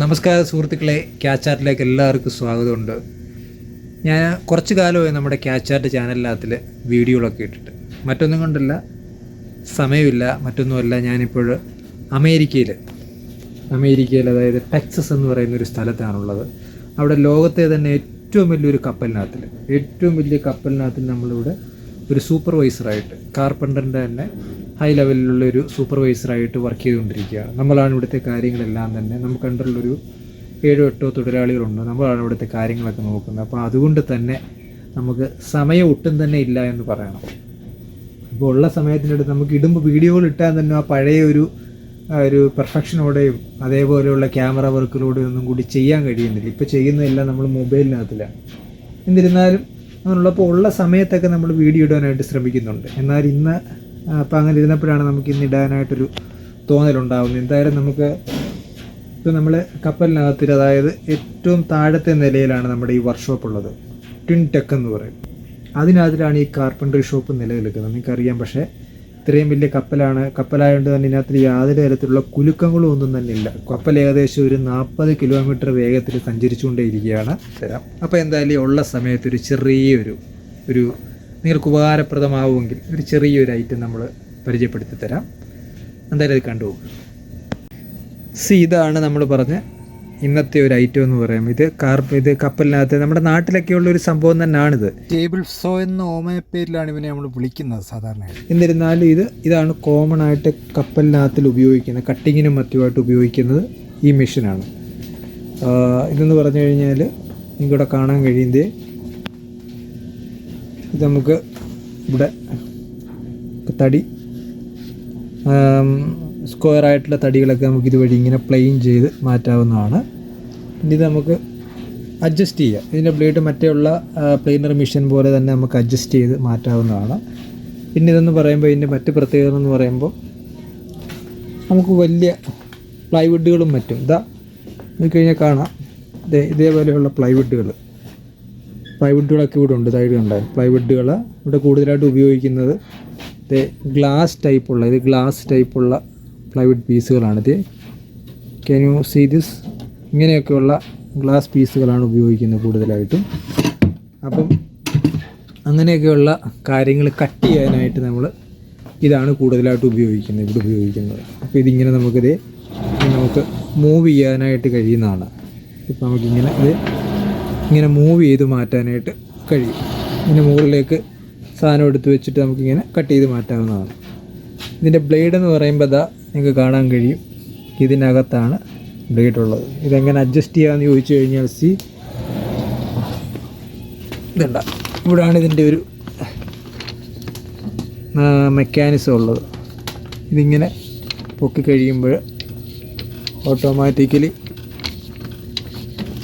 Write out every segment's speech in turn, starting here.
നമസ്കാരം സുഹൃത്തുക്കളെ ക്യാച്ചാറ്റിലേക്ക് എല്ലാവർക്കും സ്വാഗതമുണ്ട്. ഞാൻ കുറച്ച് കാലമായി നമ്മുടെ ക്യാച്ചാറ്റ് ചാനലിനകത്തിൽ വീഡിയോകളൊക്കെ ഇട്ടിട്ട്. മറ്റൊന്നും കൊണ്ടല്ല സമയമില്ല മറ്റൊന്നുമല്ല ഞാനിപ്പോൾ അമേരിക്കയിൽ അമേരിക്കയിൽ അതായത് ടെക്സസ് എന്ന് പറയുന്ന ഒരു സ്ഥലത്താണുള്ളത്. അവിടെ ലോകത്തെ തന്നെ ഏറ്റവും വലിയൊരു കപ്പലിനകത്തിൽ ഏറ്റവും വലിയ കപ്പലിനകത്തിൽ നമ്മളിവിടെ ഒരു സൂപ്പർവൈസറായിട്ട് കാർപ്പന്ററിന്റെ തന്നെ ഹൈ ലെവലിലുള്ള ഒരു സൂപ്പർവൈസറായിട്ട് വർക്ക് ചെയ്തുകൊണ്ടിരിക്കുകയാണ് നമ്മളാണ് ഇവിടുത്തെ കാര്യങ്ങളെല്ലാം തന്നെ. നമുക്ക് അണ്ടറിലൊരു ഏഴോ എട്ടോ തൊഴിലാളികളുണ്ട്. നമ്മളാണ് ഇവിടുത്തെ കാര്യങ്ങളൊക്കെ നോക്കുന്നത്. അപ്പോൾ അതുകൊണ്ട് തന്നെ നമുക്ക് സമയം ഒട്ടും തന്നെ ഇല്ല എന്ന് പറയണം. അപ്പോൾ ഉള്ള സമയത്തിനടുത്ത് നമുക്ക് ഇടുമ്പോൾ വീഡിയോകൾ ഇട്ടാൽ തന്നെ ആ പഴയ ഒരു ഒരു പെർഫെക്ഷനോടെയും അതേപോലെയുള്ള ക്യാമറ വർക്കിലൂടെയും ഒന്നും കൂടി ചെയ്യാൻ കഴിയുന്നില്ല. ഇപ്പോൾ ചെയ്യുന്നതെല്ലാം നമ്മൾ മൊബൈലിനകത്തിലാണ് എന്നിരുന്നാലും അങ്ങനെയുള്ളപ്പോൾ ഉള്ള സമയത്തൊക്കെ നമ്മൾ വീഡിയോ ഇടാനായിട്ട് ശ്രമിക്കുന്നുണ്ട്. എന്നാൽ ഇന്ന് അപ്പോൾ അങ്ങനെ ഇരുന്നപ്പോഴാണ് നമുക്ക് ഇന്ന് ഇടാനായിട്ടൊരു തോന്നലുണ്ടാകുന്നത് എന്തായാലും നമുക്ക് ഇപ്പോൾ നമ്മൾ കപ്പലിനകത്തിൽ അതായത് ഏറ്റവും താഴത്തെ നിലയിലാണ് നമ്മുടെ ഈ വർക്ക്ഷോപ്പ് ഉള്ളത്. ട്വിൻ ടെക് എന്ന് പറയും. അതിനകത്തിലാണ് ഈ കാർപ്പൻട്രി ഷോപ്പ് നിലനിൽക്കുന്നത്. നിങ്ങൾക്കറിയാം പക്ഷേ ഇത്രയും വലിയ കപ്പലാണ് കപ്പലായതുകൊണ്ട് തന്നെ ഇതിനകത്ത് യാതൊരു തരത്തിലുള്ള കുലുക്കങ്ങളും ഒന്നും തന്നെ ഇല്ല. കപ്പൽ ഏകദേശം ഒരു നാൽപ്പത് കിലോമീറ്റർ വേഗത്തിൽ സഞ്ചരിച്ചുകൊണ്ടേയിരിക്കുകയാണ്. തരാം അപ്പോൾ എന്തായാലും ഉള്ള സമയത്ത് ഒരു ചെറിയൊരു ഒരു നിങ്ങൾക്ക് ഉപകാരപ്രദമാവുമെങ്കിൽ ഒരു ചെറിയൊരു ഐറ്റം നമ്മൾ പരിചയപ്പെടുത്തി തരാം. എന്തായാലും അത് കണ്ടുപോകും. സി ഇതാണ് നമ്മൾ പറഞ്ഞ ഇന്നത്തെ ഒരു ഐറ്റം എന്ന് പറയാം. ഇത് കാർപ്പ് ഇത് കപ്പലിനകത്ത് നമ്മുടെ നാട്ടിലൊക്കെ ഉള്ള ഒരു സംഭവം തന്നെയാണിത് ടേബിൾ സോ എന്ന ഓമയ പേരിലാണ് ഇവനെ നമ്മൾ വിളിക്കുന്നത് സാധാരണ. എന്നിരുന്നാലും ഇത് ഇതാണ് കോമൺ ആയിട്ട് കപ്പലിനകത്തിൽ ഉപയോഗിക്കുന്നത് കട്ടിങ്ങിനും മറ്റുമായിട്ട് ഉപയോഗിക്കുന്നത് ഈ മെഷീനാണ് ഇതെന്ന് പറഞ്ഞു കഴിഞ്ഞാൽ നിങ്ങൾക്കിവിടെ കാണാൻ കഴിയുന്നത് ഇത് നമുക്ക് ഇവിടെ തടി സ്ക്വയർ ആയിട്ടുള്ള തടികളൊക്കെ നമുക്ക് ഇതുവഴി ഇങ്ങനെ പ്ലെയിൻ ചെയ്ത് മാറ്റാവുന്നതാണ്. ഇനി ഇത് നമുക്ക് അഡ്ജസ്റ്റ് ചെയ്യാം. ഇതിന്റെ ബ്ലേഡ് മറ്റേയുള്ള പ്ലെയിനർ മെഷീൻ പോലെ തന്നെ നമുക്ക് അഡ്ജസ്റ്റ് ചെയ്ത് മാറ്റാവുന്നതാണ്. പിന്നെ ഇതെന്ന് പറയുമ്പോൾ ഇതിന്റെ മറ്റ് പ്രത്യേകത എന്ന് പറയുമ്പോൾ നമുക്ക് വലിയ പ്ലൈവുഡുകളും മറ്റും ഇതാ നോക്കിക്കഴിഞ്ഞാൽ കാണാം. ഇതേ ഇതേപോലെയുള്ള പ്ലൈവുഡുകൾ പ്ലൈവുഡുകളൊക്കെ ഇവിടെ ഉണ്ട്. സൈഡ് കണ്ട? പ്ലൈവുഡുകൾ ഇവിടെ കൂടുതലായിട്ട് ഉപയോഗിക്കുന്നത് ഇത് ഗ്ലാസ് ടൈപ്പുള്ള ഇത് ഗ്ലാസ് ടൈപ്പുള്ള പ്ലൈവുഡ് പീസുകളാണിത് ക്യാൻ യു സീ ദിസ് ഇങ്ങനെയൊക്കെയുള്ള ഗ്ലാസ് പീസുകളാണ് ഉപയോഗിക്കുന്നത് കൂടുതലായിട്ടും. അപ്പം അങ്ങനെയൊക്കെയുള്ള കാര്യങ്ങൾ കട്ട് ചെയ്യാനായിട്ട് നമ്മൾ ഇതാണ് കൂടുതലായിട്ട് ഉപയോഗിക്കുന്നത് ഇവിടെ ഉപയോഗിക്കുന്നത്. അപ്പോൾ ഇതിങ്ങനെ നമുക്കിത് നമുക്ക് മൂവ് ചെയ്യാനായിട്ട് കഴിയുന്നതാണ്. ഇപ്പോൾ നമുക്കിങ്ങനെ ഇത് ഇങ്ങനെ മൂവ് ചെയ്ത് മാറ്റാനായിട്ട് കഴിയും. ഇതിന് മുകളിലേക്ക് സാധനം എടുത്ത് വെച്ചിട്ട് നമുക്കിങ്ങനെ കട്ട് ചെയ്ത് മാറ്റാവുന്നതാണ്. ഇതിന്റെ ബ്ലേഡ് എന്ന് പറയുമ്പോൾ അതാ നിങ്ങൾക്ക് കാണാൻ കഴിയും. ഇതിനകത്താണ് ബ്ലേഡ് ഉള്ളത്. ഇതെങ്ങനെ അഡ്ജസ്റ്റ് ചെയ്യാമെന്ന് ചോദിച്ചു കഴിഞ്ഞാൽ സി ഇതുണ്ട. ഇവിടാണ് ഇതിന്റെ ഒരു മെക്കാനിസം ഉള്ളത്. ഇതിങ്ങനെ പൊക്കി കഴിയുമ്പോൾ ഓട്ടോമാറ്റിക്കലി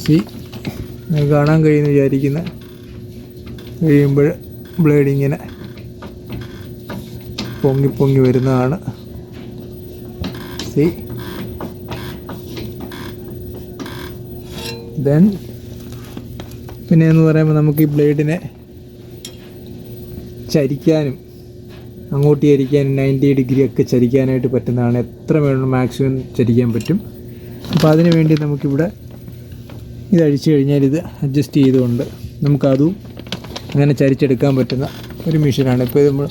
സി കാണാൻ കഴിയുമെന്ന് വിചാരിക്കുന്ന കഴിയുമ്പോൾ ബ്ലേഡ് പൊങ്ങി പൊങ്ങി വരുന്നതാണ്. സി ദെൻ പിന്നെ എന്ന് പറയുമ്പോൾ നമുക്ക് ഈ ബ്ലേഡിനെ ചരിക്കാനും അങ്ങോട്ട് ചരിക്കാനും നയന്റി ഡിഗ്രി ഒക്കെ ചരിക്കാനായിട്ട് പറ്റുന്നതാണ്. എത്ര വേണം മാക്സിമം ചരിക്കാൻ പറ്റും. അപ്പോൾ അതിന് വേണ്ടി നമുക്കിവിടെ ഇത് അഴിച്ചു കഴിഞ്ഞാൽ ഇത് അഡ്ജസ്റ്റ് ചെയ്തുകൊണ്ട് നമുക്കതും അങ്ങനെ ചരിച്ചെടുക്കാൻ പറ്റുന്ന ഒരു മെഷീനാണ് ഇപ്പോൾ നമ്മൾ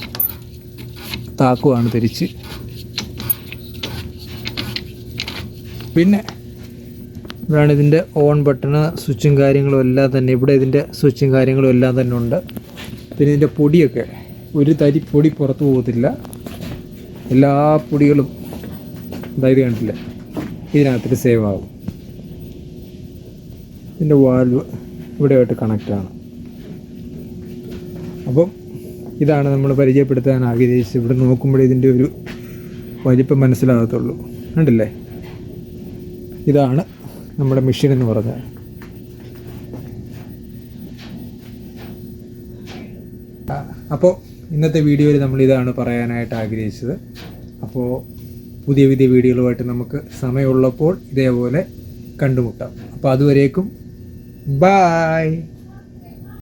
താക്കുവാണ് തിരിച്ച്. പിന്നെ ഇവിടെയാണ് ഇതിന്റെ ഓൺ ബട്ടണ് സ്വിച്ചും കാര്യങ്ങളും എല്ലാം തന്നെ. ഇവിടെ ഇതിന്റെ സ്വിച്ചും കാര്യങ്ങളും എല്ലാം തന്നെ ഉണ്ട്. പിന്നെ ഇതിന്റെ പൊടിയൊക്കെ ഒരു തരി പൊടി പുറത്തു പോകത്തില്ല. എല്ലാ പൊടികളും അതായത് കണ്ടില്ല? ഇതിനകത്തേക്ക് സേവ് ആകും ഇതിന്റെ വാൽവ് ഇവിടെയായിട്ട് കണക്റ്റാണ് അപ്പം ഇതാണ് നമ്മൾ പരിചയപ്പെടുത്താൻ ആഗ്രഹിച്ചത്. ഇവിടെ നോക്കുമ്പോൾ ഇതിന്റെ ഒരു വലിപ്പം മനസ്സിലാകത്തുള്ളൂ. കണ്ടില്ലേ? ഇതാണ് നമ്മുടെ മെഷീൻ എന്ന് പറഞ്ഞത്. അപ്പോൾ ഇന്നത്തെ വീഡിയോയിൽ നമ്മൾ ഇതാണ് പറയാനായിട്ട് ആഗ്രഹിച്ചത്. അപ്പോൾ പുതിയ പുതിയ വീഡിയോകളുമായിട്ട് നമുക്ക് സമയമുള്ളപ്പോൾ ഇതേപോലെ കണ്ടുമുട്ടാം. അപ്പോൾ അതുവരേക്കും Bye.